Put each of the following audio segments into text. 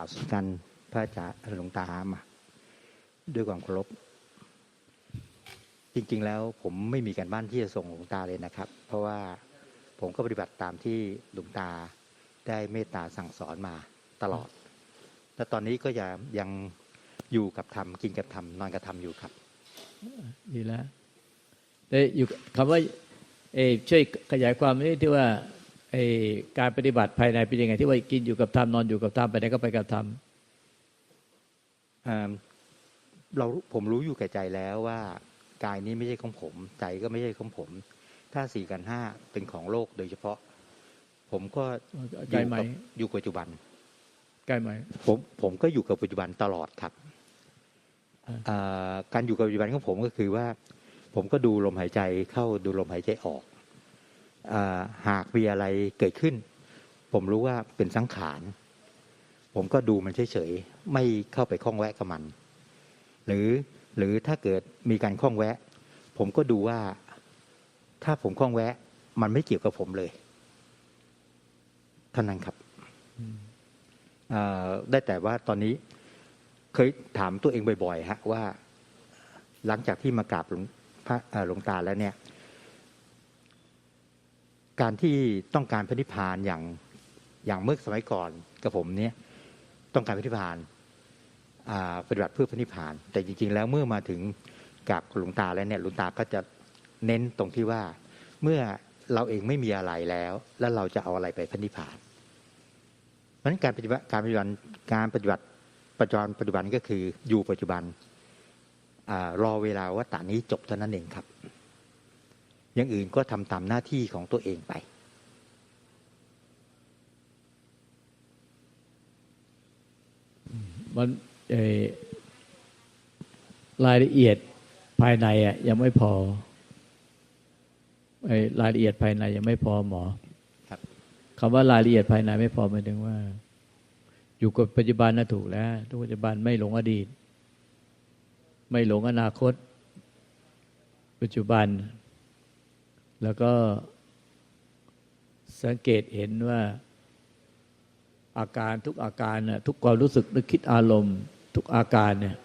าวสุกันพระอาจารย์หลวงตามาด้วยความเคารพจริง ๆ แล้วผมไม่มีการบ้านที่จะส่งหลวงตาเลยนะครับ เพราะว่าผมก็ปฏิบัติตามที่หลวงตาได้เมตตาสั่งสอนมาตลอด และตอนนี้ก็ยังยังอยู่กับธรรมกินกับธรรมนอนกับธรรมอยู่ครับดีแล้วแต่อยู่คำว่าเออช่วยขยายความนี้ที่ว่า ไอการปฏิบัติภายในเป็นยังไงที่ว่ากินอยู่กับธรรมนอนอยู่กับธรรมไปไหนก็ไปกับธรรมอ่าเราผมรู้อยู่แก่ใจแล้วว่ากายนี้ไม่ใช่ของผม ใจก็ไม่ใช่ของผม ถ้าสี่กันห้าเป็นของโลกโดยเฉพาะ ผมก็อใกล้ยู่ไหมกับอยู่กับปัจจุบันใกล้ไหมผมผมก็อยู่กับปัจจุบันตลอดครับอ่าอ่าการอยู่กับปัจจุบันของผมก็คือว่า ผมก็ดูลมหายใจเข้าดูลมหายใจออกอา หากมีอะไรเกิดขึ้น ผมรู้ว่าเป็นสังขาร ผมก็ดูมันเฉยๆ ไม่เข้าไปคล้องแวะกับมัน หรือหรือถ้าเกิดมีการคล้องแวะ ผมก็ดูว่าถ้าผมคล้องแวะ มันไม่เกี่ยวกับผมเลยเท่านั้นครับได้แต่ว่าตอนนี้เคยถามตัวเองบ่อยๆฮะว่า หลังจากที่มากราบหลวงพระหลวงตาแล้วเนี่ย การที่ต้องการพระนิพพานอย่างอย่างเมื่อสมัยก่อนกับผมเนี่ยต้องการพระนิพพานปฏิบัติเพื่อพระนิพพาน แต่จริง ๆ แล้วเมื่อมาถึงกับหลวงตาแล้วเนี่ยหลวงตาก็จะเน้นตรงที่ว่าเมื่อเราเองไม่มีอะไรแล้ว แล้วเราจะเอาอะไรไปพระนิพพานเพราะฉะนั้นการปฏิบัติการปฏิบัติการปฏิบัติปัจจุบันปัจจุบันก็คืออยู่ปัจจุบันอรอเวลาว่าตานี้จบเท่านั้นเองครับ อย่างอื่นก็ทำตามหน้าที่ของตัวเองไป มันเอ่อรายละเอียดภายในอะยังไม่พอไอ้รายละเอียดภายในยังไม่พอหมอครับคำว่ารายละเอียดภายในไม่พอหมายถึงว่า อยู่กับปัจจุบันน่ะถูกแล้วทุกปัจจุบันไม่หลงอดีต ไม่หลงอนาคต ปัจจุบัน แล้วก็สังเกตเห็นว่าอาการทุกอาการน่ะทุกความรู้สึกนึกคิดอารมณ์ ทุกอาการเนี่ย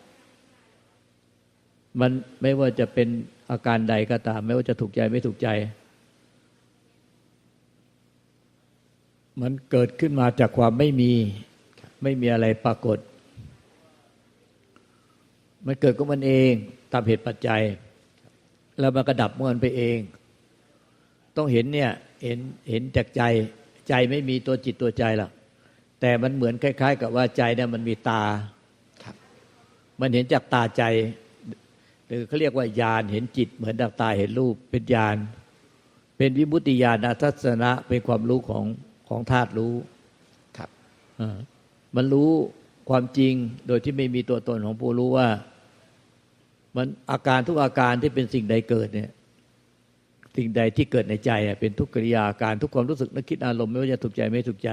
มันไม่ว่าจะเป็นอาการใดก็ตาม ไม่ว่าจะถูกใจไม่ถูกใจ มันเกิดขึ้นมาจากความไม่มี ไม่มีอะไรปรากฏ มันเกิดก็มันเอง ตามเหตุปัจจัย แล้วมันกระดับเมื่อนไปเอง ต้องเห็นเนี่ยเห็นเห็นจากใจใจไม่มีตัวจิตตัวใจหรอกแต่มันเหมือนคล้าย ๆ กับว่าใจเนี่ยมันมีตาครับมันเห็นจากตาใจ หรือเขาเรียกว่าญาณเห็นจิต เหมือนดักตาเห็นรูปเป็นญาณเป็นวิมุตติญาณทัศนะเป็นความรู้ของของธาตุรู้ครับอ่ามันรู้ความจริงโดยที่ไม่มีตัวตนของผู้รู้ว่า มันอาการทุกอาการที่เป็นสิ่งใดเกิดเนี่ย สิ่งใดที่เกิดในใจอะเป็นทุกกิริยาอาการทุกความรู้สึกนึกคิดอารมณ์ไม่ว่าจะถูกใจไม่ถูกใจ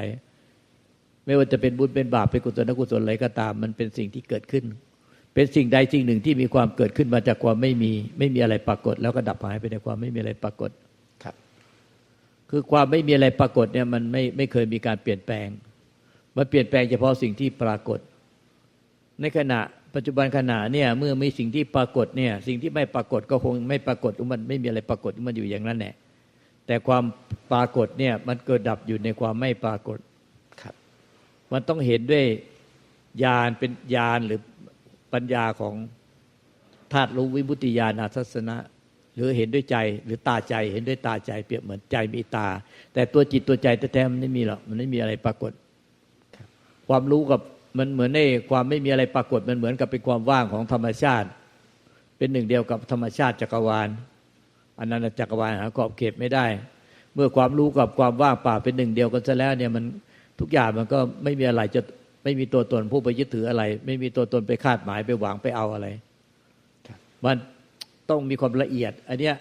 ไม่ว่าจะเป็นบุญเป็นบาปเป็นกุศลอกุศลอะไรก็ตาม มันเป็นสิ่งที่เกิดขึ้น เป็นสิ่งใดสิ่งหนึ่งที่มีความเกิดขึ้นมาจากความไม่มี ไม่มีอะไรปรากฏ แล้วก็ดับหายไปในความไม่มีอะไรปรากฏครับ คือความไม่มีอะไรปรากฏเนี่ยมันไม่ไม่เคยมีการเปลี่ยนแปลงมันเปลี่ยนแปลงเฉพาะสิ่งที่ปรากฏ ในขณะ ปัจจุบันขณะเนี่ยเมื่อมีสิ่งที่ปรากฏเนี่ยสิ่งที่ไม่ปรากฏก็คงไม่ปรากฏมันไม่มีอะไรปรากฏมันอยู่อย่างนั้นแหละแต่ความปรากฏเนี่ยมันเกิดดับอยู่ในความไม่ปรากฏครับมันต้องเห็นด้วยญาณเป็นญาณหรือปัญญาของธาตุรู้วิมุตติญาณทัศนะ หรือเห็นด้วยใจหรือตาใจเห็นด้วยตาใจเปรียบเหมือนใจมีตา แต่ตัวจิตตัวใจแท้ๆมันไม่มีหรอกมันไม่มีอะไรปรากฏ ความรู้กับ มันเหมือนในความไม่มีอะไรปรากฏมันเหมือนกับเป็นความว่างของธรรมชาติ เป็นหนึ่งเดียวกับธรรมชาติจักรวาลอันนั้นจักรวาลหาขอบเขตไม่ได้ เมื่อความรู้กับความว่างเปล่าเป็นหนึ่งเดียวกันซะแล้วเนี่ยมันทุกอย่างมันก็ไม่มีอะไรจะไม่มีตัวตนผู้ไปยึดถืออะไร ไม่มีตัวตนไปคาดหมายไปหวังไปเอาอะไรครับมันต้องมีความละเอียด อันเนี้ย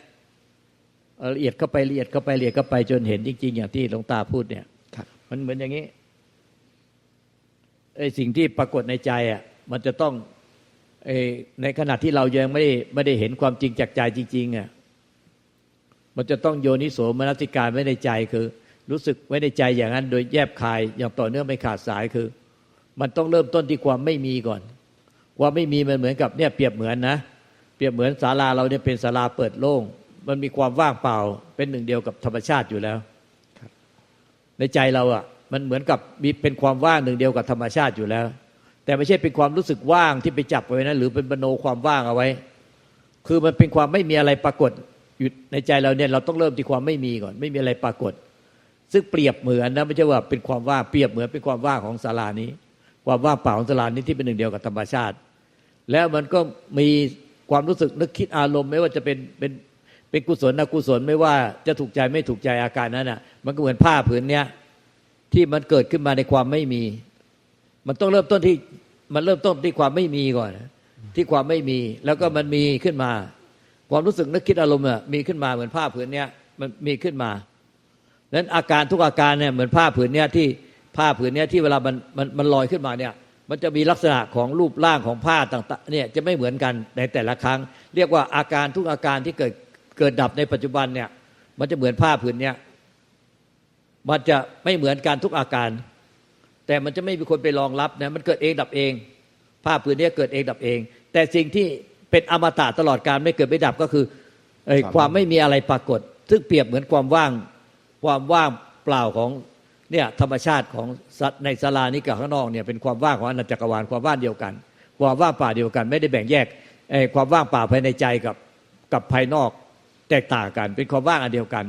ละเอียดเข้าไปละเอียดเข้าไปละเอียดเข้าไปจนเห็นจริง ๆ อย่างที่หลวงตาพูดเนี่ยครับมันเหมือนอย่างนี้ ไอ้สิ่งที่ปรากฏในใจอะมันจะต้องไอ้ในขณะที่เรายังไม่ได้ไม่ได้เห็นความจริงจากใจจริงๆอะมันจะต้องโยนิโสมนสิการไว้ในใจคือ รู้สึกไว้ในใจอย่างนั้น โดยแยบคายอย่างต่อเนื่องไม่ขาดสายคือ มันต้องเริ่มต้นที่ความไม่มีก่อน ความไม่มีมันเหมือนกับเนี่ยเปรียบเหมือนนะ เปรียบเหมือนศาลาเราเนี่ยเป็นศาลาเปิดโล่ง มันมีความว่างเปล่าเป็นหนึ่งเดียวกับธรรมชาติอยู่แล้วในใจเราอะ มันเหมือนกับมีเป็นความว่างหนึ่งเดียวกับธรรมชาติอยู่แล้ว แต่ไม่ใช่เป็นความรู้สึกว่างที่ไปจับไว้นะหรือเป็นบโนความว่างเอาไว้ คือมันเป็นความไม่มีอะไรปรากฏอยู่ในใจเราเนี่ยเราต้องเริ่มที่ความไม่มีก่อน ไม่มีอะไรปรากฏ ซึ่งเปรียบเหมือนนะไม่ใช่ว่าเป็นความว่างเปรียบเหมือนเป็นความว่างของศาลานี้ ความว่างเปล่าของศาลานี้ที่เป็นหนึ่งเดียวกับธรรมชาติ แล้วมันก็มีความรู้สึกนึกคิดอารมณ์ไม่ว่าจะเป็นเป็นเป็นกุศลอกุศลไม่ว่าจะถูกใจไม่ถูกใจอาการนั้นอะ มันก็เหมือนผ้าผืนเนี้ย ที่มันเกิดขึ้นมาในความไม่มี มันต้องเริ่มต้นที่มันเริ่มต้นที่ความไม่มีก่อน ที่ความไม่มีแล้วก็มันมีขึ้นมา ความรู้สึกนึกคิดอารมณ์อะมีขึ้นมาเหมือนผ้าผืนเนี้ยมันมีขึ้นมานั้นอาการทุกอาการเนี่ยเหมือนผ้าผืนเนี้ยที่ผ้าผืนเนี้ยที่เวลามันมันมันลอยขึ้นมาเนี่ยมันจะมีลักษณะของรูปร่างของผ้าต่างๆเนี่ยจะไม่เหมือนกันในแต่ละครั้ง เรียกว่าอาการทุกอาการที่เกิดเกิดดับในปัจจุบันเนี่ยมันจะเหมือนผ้าผืนเนี้ย มันจะไม่เหมือนกันทุกอาการ แต่มันจะไม่มีคนไปรองรับนะมันเกิดเองดับเองผ้าผืนนี้เกิดเองดับเอง แต่สิ่งที่เป็นอมตะตลอดการไม่เกิดไม่ดับก็คือเอ่อความไม่มีอะไรปรากฏ ซึ่งเปรียบเหมือนความว่างความว่างเปล่าของเนี่ยธรรมชาติของสัตว์ในศาลานี้กับข้างนอกเนี่ยเป็นความว่างของอนันตจักรวาลความว่างเดียวกัน ความว่างป่าเดียวกัน ไม่ได้แบ่งแยกเอ่อความว่างป่าภายในใจกับกับภายนอกแตกต่างกัน เป็นความว่างอันเดียวกัน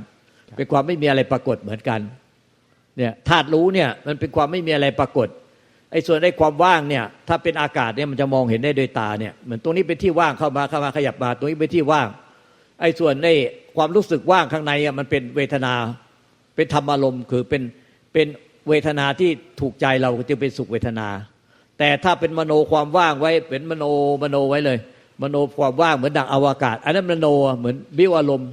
เป็นความไม่มีอะไรปรากฏเหมือนกัน เนี่ยธาตุรู้เนี่ยมันเป็นความไม่มีอะไรปรากฏไอ้ส่วนไอ้ความว่างเนี่ยถ้าเป็นอากาศเนี่ยมันจะมองเห็นได้โดยตาเนี่ยเหมือนตรงนี้เป็นที่ว่างเข้ามาเข้ามาขยับมาตรงนี้เป็นที่ว่าง ไอ้ส่วนในความรู้สึกว่างข้างในอะมันเป็นเวทนาเป็นธรรมอารมณ์คือเป็นเป็นเวทนาที่ถูกใจเราจึงเป็นสุขเวทนา แต่ถ้าเป็นมโนความว่างไว้เป็นมโนมโนไว้เลย มโนความว่างเหมือนดังอวกาศ อันนั้นมโนเหมือนบิวอารมณ์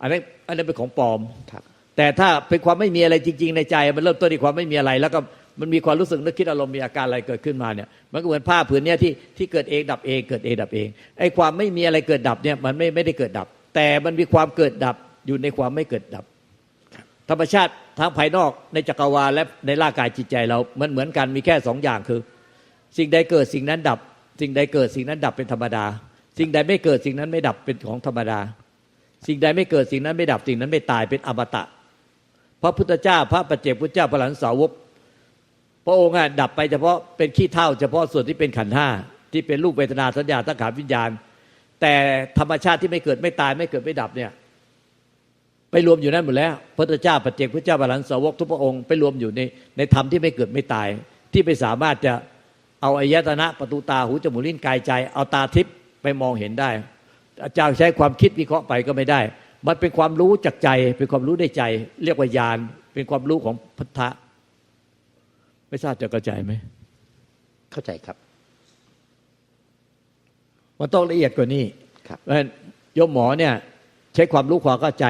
อันนั้นอันนั้นเป็นของปลอมครับ แต่ถ้าเป็นความไม่มีอะไรจริง ๆ ในใจ มันเริ่มต้นที่ความไม่มีอะไร แล้วก็มันมีความรู้สึกนึกคิดอารมณ์มีอาการอะไรเกิดขึ้นมาเนี่ย มันก็เหมือนผ้าผืนเนี้ยที่ที่เกิดเองดับเอง เกิดเองดับเองไอ้ความไม่มีอะไรเกิดดับเนี่ยมันไม่ไม่ได้เกิดดับ แต่มันมีความเกิดดับอยู่ในความไม่เกิดดับ ธรรมชาติทางภายนอกในจักรวาลและในร่างกายจิตใจเรามันเหมือนกันมีแค่สองอย่างคือ สิ่งใดเกิดสิ่งนั้นดับ สิ่งใดเกิดสิ่งนั้นดับเป็นธรรมดา สิ่งใดไม่เกิดสิ่งนั้นไม่ดับเป็นของธรรมดา สิ่งใดไม่เกิดสิ่งนั้นไม่ดับสิ่งนั้นไม่ตายเป็นอมตะ พระพุทธเจ้า พระปัจเจกพุทธเจ้าพระหลานสาวกพระองค์อะดับไปเฉพาะเป็นขี้เท่า เฉพาะส่วนที่เป็นขันธ์ห้าที่เป็นรูปเวทนาสัญญาตั้งขาวิญญาณ แต่ธรรมชาติที่ไม่เกิดไม่ตายไม่เกิดไม่ดับเนี่ยไปรวมอยู่นั่นหมดแล้ว พระพุทธเจ้าปัจเจกพุทธเจ้าพระหลานสาวกทุกพระองค์ไปรวมอยู่ในในธรรมที่ไม่เกิดไม่ตาย ที่ไปสามารถจะเอาอายตนะประตูตาหูจมูกลิ้นกายใจ เอาตาทิพย์ไปมองเห็นได้ อาจารย์ใช้ความคิดวิเคราะห์ไปก็ไม่ได้ มันเป็นความรู้จากใจ เป็นความรู้ในใจ เรียกว่าญาณเป็นความรู้ของพุทธะไม่ทราบจะกระจายไหมเข้าใจครับ มันต้องละเอียดกว่านี้ครับเพราะฉะนั้นโยมหมอเนี่ย ใช้ความรู้ความเข้าใจ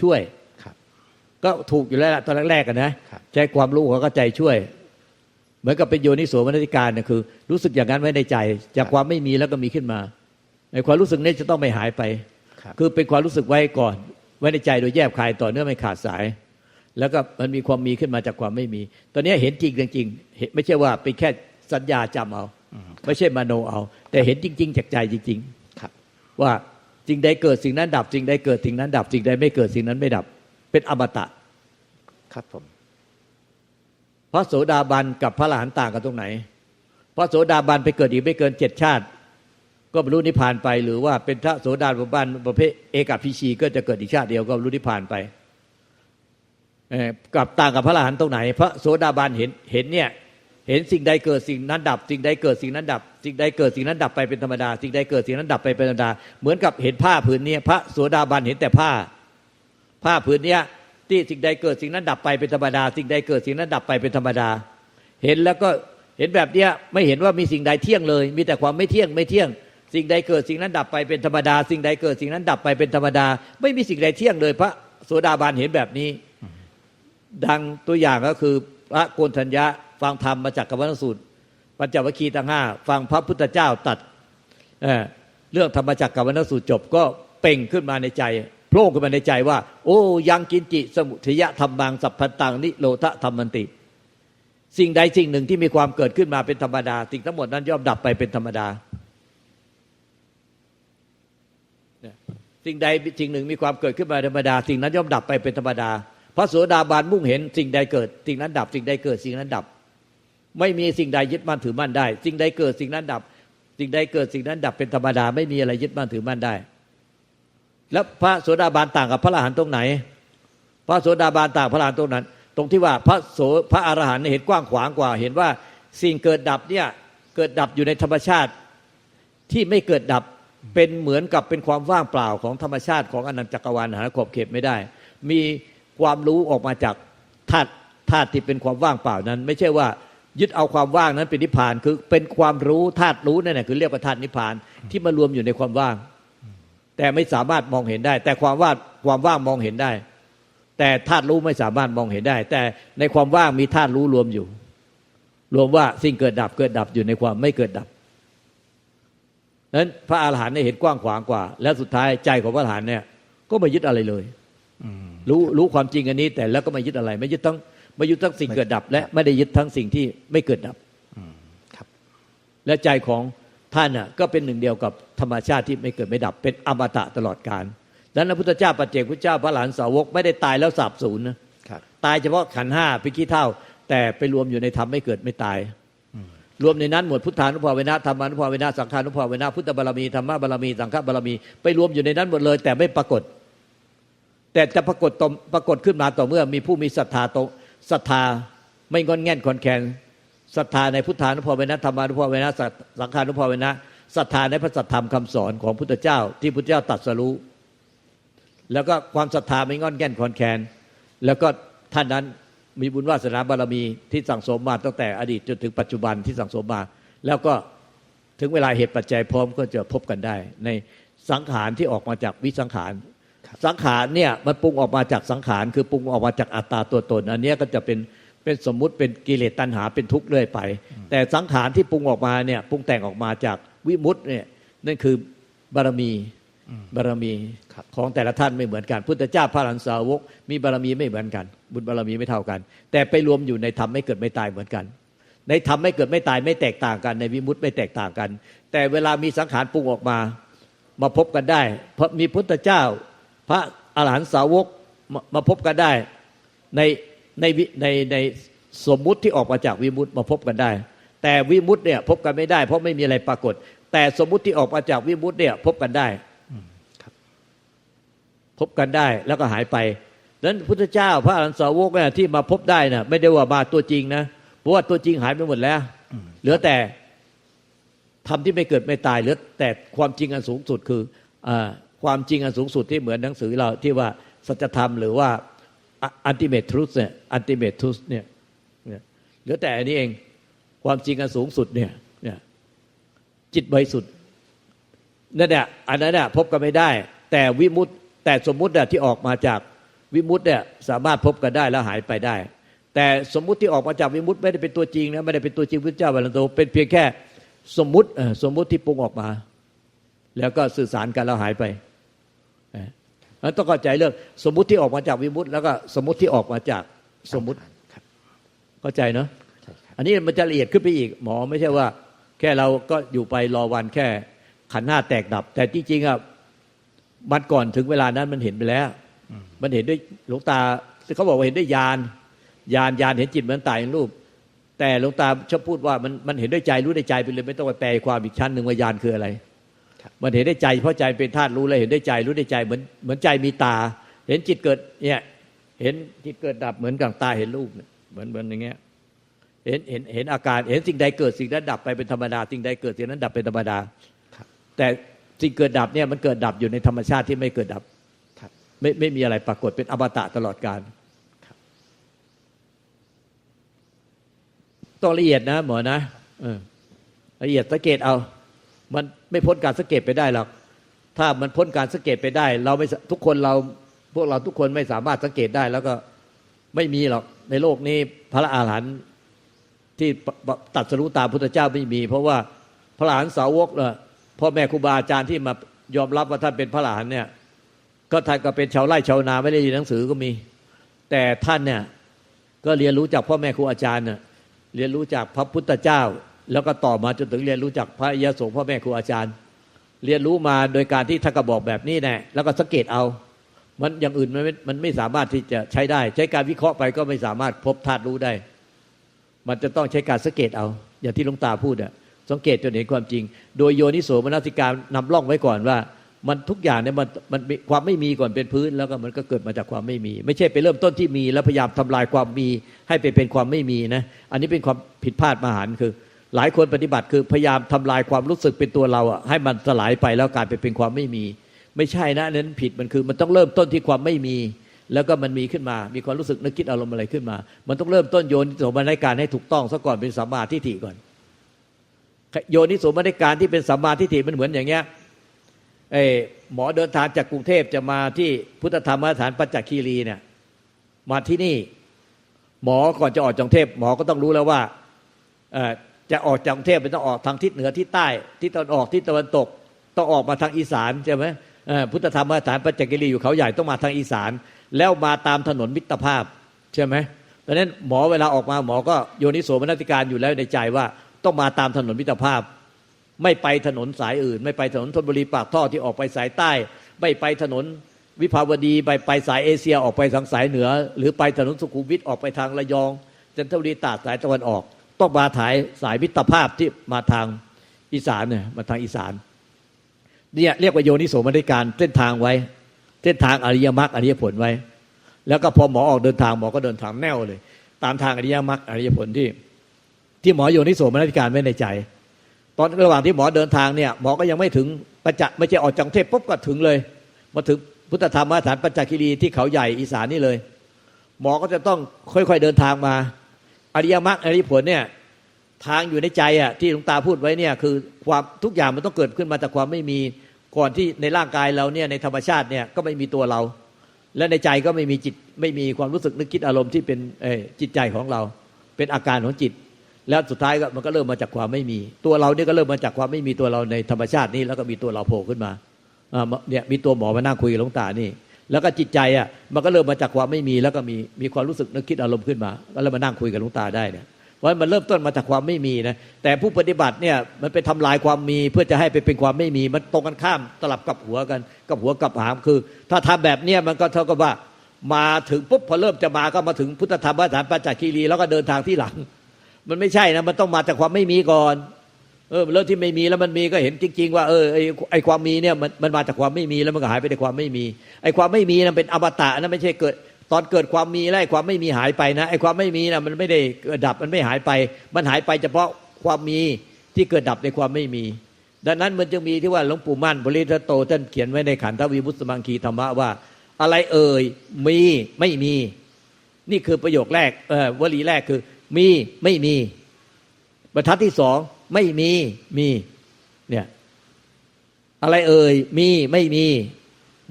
ช่วยครับ ก็ถูกอยู่แล้วล่ะตอนแรกๆกันนะครับใช้ความรู้ความเข้าใจช่วย เหมือนกับเป็นโยนิโสมนสิการเนี่ยคือ รู้สึกอย่างนั้นไว้ในใจ จากความไม่มีแล้วก็มีขึ้นมาในความรู้สึกนี้จะต้องไม่หายไป ครับคือเป็นความรู้สึกไว้ก่อน ไว้ในใจโดยแยบคายต่อเนื่องไม่ขาดสาย แล้วก็มันมีความมีขึ้นมาจากความไม่มี ตอนนี้เห็นจริงจริงๆเห็นไม่ใช่ว่าเป็นแค่สัญญาจำเอาอืมไม่ใช่มโนเอา แต่เห็นจริง ๆ จากใจจริงครับๆว่าสิ่งใดเกิดสิ่งนั้นดับสิ่งใดเกิดสิ่งนั้นดับสิ่งใดไม่เกิดสิ่งนั้นไม่ดับ เป็นอมตะครับผมพระโสดาบันกับพระอรหันต์ต่างกันตรงไหน พระโสดาบันไปเกิดอีกไม่เกินเจ็ดชาติ ก็บรรลุนิพพานไปหรือว่าเป็นพระโสดาบันประเภทเอกพิชีก็จะเกิดอีกชาติเดียวก็บรรลุนิพพานไปกับต่างกับพระอรหันต์ตรงไหน พระโสดาบันเห็นเห็นเนี่ยเห็นสิ่งใดเกิดสิ่งนั้นดับ สิ่งใดเกิดสิ่งนั้นดับ สิ่งใดเกิดสิ่งนั้นดับไปเป็นธรรมดา สิ่งใดเกิดสิ่งนั้นดับไปเป็นธรรมดา เหมือนกับเห็นผ้าผืนนี้พระโสดาบันเห็นแต่ผ้า ผ้าผืนเนี้ยที่สิ่งใดเกิดสิ่งนั้นดับไปเป็นธรรมดา สิ่งใดเกิดสิ่งนั้นดับไปเป็นธรรมดา เห็นแล้วก็เห็นแบบเนี้ยไม่เห็นว่ามีสิ่งใดเที่ยงเลย มีแต่ความไม่เที่ยงไม่เที่ยง สิ่งใดเกิดสิ่งนั้นดับไปเป็นธรรมดา สิ่งใดเกิดสิ่งนั้นดับไปเป็นธรรมดา ไม่มีสิ่งใดเที่ยงเลย พระโสดาบันเห็นแบบนี้ ดังตัวอย่างก็คือพระโกนธัญญะฟังธรรมมาจากกัมพสูตรปัญจวัคคีย์ทั้งห้าฟังพระพุทธเจ้าตัดเอ่อเรื่องธรรมจักรกัมพสูตรจบก็เป่งขึ้นมาในใจโผล่ขึ้นมาในใจว่า โอ้ยังกินจิสมุทยะธรรมังสัพพันตังนิโรธธรรมันติ สิ่งใดสิ่งหนึ่งที่มีความเกิดขึ้นมาเป็นธรรมดาสิ่งทั้งหมดนั้นย่อมดับไปเป็นธรรมดาเนี่ย สิ่งใดสิ่งหนึ่งมีความเกิดขึ้นมาธรรมดา สิ่งนั้นย่อมดับไปเป็นธรรมดา พระโสดาบันมุ่งเห็นสิ่งใดเกิด สิ่งนั้นดับสิ่งใดเกิดสิ่งนั้นดับ ไม่มีสิ่งใดยึดมั่นถือมั่นได้ สิ่งใดเกิดสิ่งนั้นดับ สิ่งใดเกิดสิ่งนั้นดับเป็นธรรมดา ไม่มีอะไรยึดมั่นถือมั่นได้ แล้วพระโสดาบันต่างกับพระอรหันต์ตรงไหน พระโสดาบันต่างพระอรหันต์ตรงนั้น ตรงที่ว่าพระโสพระอรหันต์เห็นกว้างขวางกว่า เห็นว่าสิ่งเกิดดับเนี่ยเกิดดับอยู่ในธรรมชาติที่ไม่เกิดดับ เป็นเหมือนกับเป็นความว่างเปล่าของธรรมชาติของอนันตจักรวาลหาขอบเขตไม่ได้ มีความรู้ออกมาจากธาตุธาตุที่เป็นความว่างเปล่านั้น ไม่ใช่ว่ายึดเอาความว่างนั้นเป็นนิพพานคือเป็นความรู้ธาตุรู้นั่นแหละคือเรียกว่าธาตุนิพพานที่มารวมอยู่ในความว่าง แต่ไม่สามารถมองเห็นได้ แต่ความว่าความว่างมองเห็นได้ แต่ธาตุรู้ไม่สามารถมองเห็นได้ แต่ในความว่างมีธาตุรู้รวมอยู่ รวมว่าสิ่งเกิดดับเกิดดับอยู่ในความไม่เกิดดับ นั้นพระอาหารหันต์เนี่ยเห็นกว้างขวางกว่า แล้วสุดท้ายใจของพระอรหันต์เนี่ย ก็ไม่ยึดอะไรเลยอืมรู้รู้ความจริงอันนี้แต่แล้วก็ไม่ยึดอะไร ไม่ยึดทั้งไม่ยึดทั้งสิ่งเกิดดับ และไม่ได้ยึดทั้งสิ่งที่ไม่เกิดดับอืมครับ และใจของท่านน่ะก็เป็นหนึ่งเดียวกับธรรมชาติที่ไม่เกิดไม่ดับ เป็นอมตะตลอดกาลดังนั้นพระพุทธเจ้าปัจเจกพุทธเจ้าพระหลานสาวกไม่ได้ตายแล้วสาบสูญนะครับตายเฉพาะขันธ์ห้าพิกี้เท่า แต่ไปรวมอยู่ในธรรมไม่เกิดไม่ตายอืม รวมในนั้นหมวดพุทธานุภาเวนะธรรมานุภาเวนะสังฆานุภาเวนะพุทธบารมีธรรมบารมีสังฆบารมี ไปรวมอยู่ในนั้นหมดเลย แต่ไม่ปรากฏ แต่จะปรากฏต่อปรากฏขึ้นมาต่อเมื่อมีผู้มีศรัทธาตรงศรัทธาไม่งอนแง่นคอนแคนศรัทธาในพุทธานุภาเวนะธรรมานุภาเวนะสังฆานุภาเวนะศรัทธาในพระสัทธรรมคำสอนของพุทธเจ้า ที่พุทธเจ้าตรัสรู้แล้วก็ความศรัทธาไม่งอนแง่นคอนแคนแล้วก็ท่านนั้น มีบุญวาสนาบารมีที่สั่งสมมาตั้งแต่อดีตจนถึงปัจจุบันที่สั่งสมมา แล้วก็ถึงเวลาเหตุปัจจัยพร้อมก็จะพบกันได้ ในสังขารที่ออกมาจากวิสังขารสังขารเนี่ยมันปรุงออกมาจากสังขารคือปรุงออกมาจากอัตตาตัวตน อันเนี้ยก็จะเป็นเป็นสมมุติเป็นกิเลสตัณหาเป็นทุกข์เรื่อยไป แต่สังขารที่ปรุงออกมาเนี่ยปรุงแต่งออกมาจากวิมุตติเนี่ยนั่นคือบารมีอืม บารมีครับของแต่ละท่านไม่เหมือนกัน พุทธเจ้าพระหลันสาวก มีบารมีไม่เหมือนกัน บุญบารมีไม่เท่ากัน แต่ไปรวมอยู่ในธรรมไม่เกิดไม่ตายเหมือนกัน ในธรรมไม่เกิดไม่ตายไม่แตกต่างกัน ในวิมุตติไม่แตกต่างกัน แต่เวลามีสังขารปรุงออกมา มาพบกันได้ เพราะมีพุทธเจ้า พระอรหันตสาวกมามาพบกันได้ในในวิในในสมมุติที่ออกมาจากวิมุตติมาพบกันได้ แต่วิมุตติเนี่ยพบกันไม่ได้ เพราะไม่มีอะไรปรากฏ แต่สมมุติที่ออกมาจากวิมุตติเนี่ยพบกันได้อืมครับ พบกันได้แล้วก็หายไปดังนั้นพุทธเจ้าพระอรหันตสาวกเนี่ยที่มาพบได้น่ะไม่ได้ว่ามาตัวจริงนะเพราะว่าตัวจริงหายไปหมดแล้ว เหลือแต่ทำที่ไม่เกิดไม่ตายเหลือแต่ความจริงอันสูงสุดคืออาความจริงอันสูงสุดที่เหมือนหนังสือเราที่ว่าสัจธรรมหรือว่าอันติเมทรุสเนี่ยอันติเมทรุสเนี่ยเนี่ยเหลือแต่อันนี้เองความจริงอันสูงสุดเนี่ยเนี่ยจิตบริสุทธิ์นั่นแหละอันนั้นน่ะพบกันไม่ได้ แต่วิมุตติ แต่สมมุติน่ะที่ออกมาจากวิมุตติเนี่ยสามารถพบกันได้แล้วหายไปได้ แต่สมมุติที่ออกมาจากวิมุตติไม่ได้เป็นตัวจริงนะไม่ได้เป็นตัวจริงพระเจ้าบาลันโตเป็นเพียงแค่สมมุติเอ่อสมมุติที่ปรุงออกมา แล้วก็สื่อสารกันแล้วหายไปเอ่อแล้วต้องเข้าใจเรื่องสมมุติที่ออกมาจากวิมุตติแล้วก็สมมุติที่ออกมาจากสมมุติครับเข้าใจเนาะใช่ครับอันนี้มันจะละเอียดขึ้นไปอีกหมอไม่ใช่ว่า แค่เราก็อยู่ไปรอวันแค่ขันธ์ห้าแตกดับ แต่จริงๆอะ มันก่อนถึงเวลานั้นมันเห็นไปแล้วอืมมันเห็นด้วยหลวงตาเขาบอกว่าเห็นด้วยญาณญาณญาณเห็นจิตเหมือนตายเห็นรูป แต่หลวงตาชอบพูดว่ามันมันเห็นด้วยใจรู้ด้วยใจไปเลยไม่ต้องไปแปลความอีกชั้นหนึ่งว่าญาณคืออะไรครับมันเห็นได้ใจเพราะใจเป็นธาตุรู้เลยเห็นได้ใจรู้ได้ใจเหมือนเหมือนใจมีตา เห็นจิตเกิดเนี่ยเห็นจิตเกิดดับเหมือนกับตาเห็นรูปเนี่ยเหมือนเหมือนอย่างเงี้ยเห็นเห็นเห็นอาการเห็นสิ่งใดเกิดสิ่งนั้นดับไปเป็นธรรมดาสิ่งใดเกิดสิ่งนั้นดับเป็นธรรมดาครับแต่ สิ่งเกิดดับเนี่ยมันเกิดดับอยู่ในธรรมชาติที่ไม่เกิดดับครับไม่ไม่มีอะไรปรากฏเป็นอมตะตลอดการครับต้องละเอียดนะ หมอนะเออละเอียดสังเกตเอา มันไม่พ้นการสังเกตไปได้หรอกถ้ามันพ้นการสังเกตไปได้ เราไม่สทุกคนเราพวกเราทุกคนไม่สามารถสังเกตได้ แล้วก็ไม่มีหรอกในโลกนี้พระอาหารหันต์ที่ปปตัดสรู้ตามพุทธเจ้าไม่มี เพราะว่าพระอรหันต์สาวกเน่ะ พ่อแม่ครูบาอาจารย์ที่มายอมรับว่าท่านเป็นพระอรหันเนี่ย ก็ท่านก็เป็นชาวไร่ชาวนาไม่ได้เรียนหนังสือก็มี แต่ท่านเนี่ยก็เรียนรู้จากพ่อแม่ครูอาจารย์น่ะเรียนรู้จากพระพุทธเจ้า แล้วก็ต่อมาจนถึงเรียนรู้จากพระอริยสงฆ์พ่อแม่ครูอาจารย์ เรียนรู้มาโดยการที่ท่านก็บอกแบบนี้แน่แล้วก็สังเกตเอา มันอย่างอื่นมันม่มันไม่สามารถที่จะใช้ได้ ใช้การวิเคราะห์ไปก็ไม่สามารถพบธาตุรู้ได้ มันจะต้องใช้การสังเกตเอา อย่างที่หลวงตาพูดอะ สังเกตจนเห็นความจริง โดยโยนิโสมนสิการนำร่องไว้ก่อนว่า มันทุกอย่างเนี่ยมันมันมีความไม่มีก่อนเป็นพื้น แล้วก็มันก็เกิดมาจากความไม่มี ไม่ใช่ไปเริ่มต้นที่มี แล้วพยายามทำลายความมี ให้ไปเป็นความไม่มีนะอันนี้เป็นความผิดพลาดมหันคือ หลายคนปฏิบัติคือพยายามทำลายความรู้สึกเป็นตัวเราอะให้มันสลายไปแล้วกลายไปเป็นความไม่มี ไม่ใช่นะนั้นผิดมันคือมันต้องเริ่มต้นที่ความไม่มีแล้วก็มันมีขึ้นมา มีความรู้สึกนึกคิดอารมณ์อะไรขึ้นมา มันต้องเริ่มต้นโยนโสมนัยการให้ถูกต้องซะก่อนเป็นสัมมาทิฏฐิก่อน โยนิโสมนัยการที่เป็นสัมมาทิฏฐิมันเหมือนอย่างเงี้ยเออหมอเดินทางจากกรุงเทพจะมาที่พุทธธรรมสถานปัจจคีรีเนี่ยมาที่นี่ หมอก่อนจะออกจากกรุงเทพหมอก็ต้องรู้แล้วว่าจะออกจากกรุงเทพมันต้องออกทางทิศเหนือทิศใต้ทิศตะวันออกทิศตะวันตก ต้องออกมาทางอีสานใช่ไหมพุทธธรรมสถานปัจจคีรีอยู่เขาใหญ่ต้องมาทางอีสาน แล้วมาตามถนนมิตรภาพใช่ไหมดังนั้นหมอเวลาออกมาหมอก็โยนิโสมนสิการอยู่แล้วในใจว่า ต้องมาตามถนนมิตรภาพ ไม่ไปถนนสายอื่น ไม่ไปถนนธนบุรีปากท่อที่ออกไปสายใต้ ไม่ไปถนนวิภาวดีไปไปสายเอเชียออกไปทางสายเหนือ หรือไปถนนสุขุมวิทออกไปทางระยองจันทบุรีตาดสายตะวันออก ต้องมาถ่ายสายมิตรภาพที่มาทางอีสานเนี่ยมาทางอีสานเนี่ยเรียกว่าโยนิโสมนสิการเส้นทางไว้ เส้นทางอริยมรรคอริยผลไว้ แล้วก็พอหมอออกเดินทางหมอก็เดินทางแน่วเลย ตามทางอริยมรรคอริยผลที่ ที่หมอโยนิโสมนสิการไว้ในใจ ตอนระหว่างที่หมอเดินทางเนี่ยหมอก็ยังไม่ถึงประจักษ์ไม่ใช่ออกจากกรุงเทพปุ๊บก็ถึงเลย มาถึงพุทธธรรมสถานปัญจคีรีที่เขาใหญ่อีสานนี่เลย หมอก็จะต้องค่อยๆเดินทางมา อริยมรรคอริยผลเนี่ยทางอยู่ในใจอะที่หลวงตาพูดไว้เนี่ยคือความทุกอย่างมันต้องเกิดขึ้นมาจากความไม่มีก่อนที่ในร่างกายเราเนี่ยในธรรมชาติเนี่ยก็ไม่มีตัวเรา และในใจก็ไม่มีจิตไม่มีความรู้สึกนึกคิดอารมณ์ที่เป็นจิตใจของเรา เป็นอาการของจิต แล้วสุดท้ายก็มันก็เริ่มมาจากความไม่มี ตัวเราเนี่ยก็เริ่มมาจากความไม่มีตัวเราในธรรมชาตินี้แล้วก็มีตัวเราโผล่ขึ้นมาเนี่ยมีตัวหมอมานั่งคุยกับหลวงตานี่แล้วก็จิตใจอะมันก็เริ่มมาจากความไม่มีแล้วก็มีมีความรู้สึกนึกคิดอารมณ์ขึ้นมาก็เลยมานั่งคุยกับหลวงตาได้เนี่ยเพราะมันเริ่มต้นมาจากความไม่มีนะแต่ผู้ปฏิบัติเนี่ยมันไปทำลายความมีเพื่อจะให้ไปเป็นความไม่มี มันตรงกันข้ามสลับกับหัวกันกับหัวกับหางคือ ถ้าทำแบบเนี้ยมันก็เท่ากับว่ามาถึงปุ๊บพอเริ่มจะมาก็มาถึงพุทธธรรมสถานปัญจคีรีแล้วก็เดินทางที่หลัง มันไม่ใช่นะมันต้องมาจากความไม่มีก่อน เออเริ่มที่ไม่มีแล้วมันมีก็เห็นจริง ๆ ว่าเออไอไอความมีเนี่ยมันมันมาจากความไม่มีแล้วมันก็หายไปในความไม่มี ไอความไม่มีนั้นเป็นอมตะนะไม่ใช่เกิด ตอนเกิดความมีแล้วความไม่มีหายไปนะไอความไม่มีนะมันไม่ได้เกิดดับมันไม่หายไป มันหายไปเฉพาะความมีที่เกิดดับในความไม่มี ดังนั้นมันจึงมีที่ว่าหลวงปู่มั่นบริทโตท่านเขียนไว้ในขันธวิมุตสมังคีธรรมะว่า อะไรเอ่ยมีไม่มี นี่คือประโยคแรกเออวลีแรกคือ มีไม่มี บรรทัดที่สองไม่มีมีเนี่ยอะไรเอ่ยมีไม่มี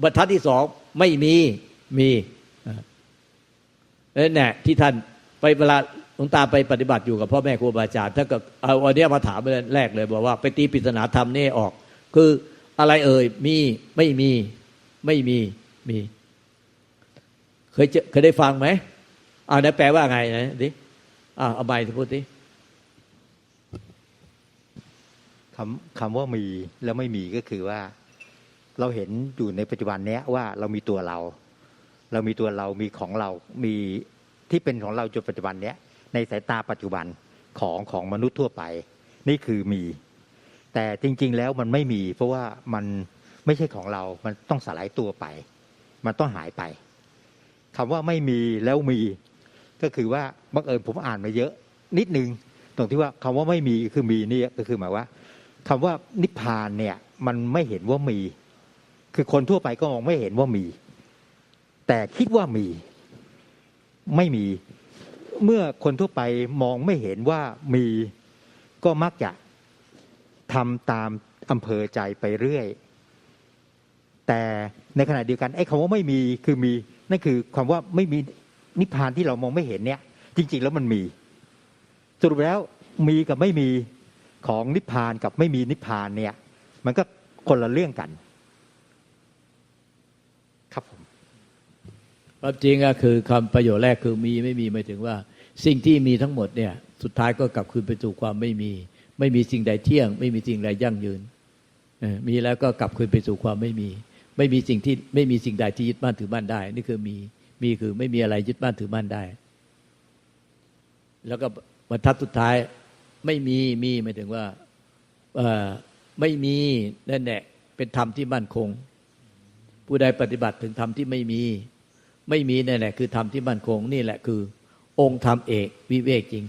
บรรทัดที่สองไม่มีมีนั่นแหละที่ท่านไปเวลาหลวงตาไปปฏิบัติอยู่กับพ่อแม่ครูบาอาจารย์ถ้าเกิดเอาวันนี้มาถามแรกเลย บอกว่าไปตีปริศนาธรรมนี่ออก คืออะไรเอ่ยมีไม่มีไม่มีมี เคยเจอเคยได้ฟังไหมอ่าไหนแปลว่าไงนะดิ อ่าเอาใบพูดดิคำคำว่ามีแล้วไม่มีก็คือว่า เราเห็นอยู่ในปัจจุบันเนี้ยว่าเรามีตัวเรา เรามีตัวเรามีของเรา มีที่เป็นของเราจนปัจจุบันเนี้ย ในสายตาปัจจุบันของของมนุษย์ทั่วไป นี่คือมี แต่จริง ๆ แล้วมันไม่มี เพราะว่ามันไม่ใช่ของเรา มันต้องสลายตัวไป มันต้องหายไปคำว่าไม่มีแล้วมี ก็คือว่าบังเอิญผมอ่านมาเยอะนิดนึงตรงที่ว่าคำว่าไม่มีคือมีนี่ก็คือหมายว่าคำว่านิพพานเนี่ยมันไม่เห็นว่ามี คือคนทั่วไปก็มองไม่เห็นว่ามี แต่คิดว่ามีไม่มี เมื่อคนทั่วไปมองไม่เห็นว่ามีก็มักจะทำตามอำเภอใจไปเรื่อย แต่ในขณะเดียวกันไอ้คำว่าไม่มีคือมีนั่นคือความว่าไม่มี นิพพานที่เรามองไม่เห็นเนี่ย จริง ๆ แล้วมันมี สรุปแล้วมีกับไม่มีของนิพพานกับไม่มีนิพพานเนี่ย มันก็คนละเรื่องกัน ครับผมความจริงก็คือคำประโยชน์แรกคือมีไม่มีหมายถึงว่า สิ่งที่มีทั้งหมดเนี่ย สุดท้ายก็กลับคืนไปสู่ความไม่มี ไม่มีสิ่งใดเที่ยง ไม่มีสิ่งใดยั่งยืนมีแล้วก็กลับคืนไปสู่ความไม่มี ไม่มีสิ่งที่ไม่มีสิ่งใดที่ยึดมั่นถือมั่นได้ นี่คือมี มีคือไม่มีอะไรยึดมั่นถือมั่นได้ แล้วก็บรรทัดสุดท้าย ไม่มีมีหมายถึงว่าไม่มีนั่นแหละเป็นธรรมที่มั่นคง ผู้ใดปฏิบัติถึงธรรมที่ไม่มี ไม่มีนั่นแหละคือธรรมที่มั่นคง นี่แหละคือ องค์ธรรมเอกวิเวกจริง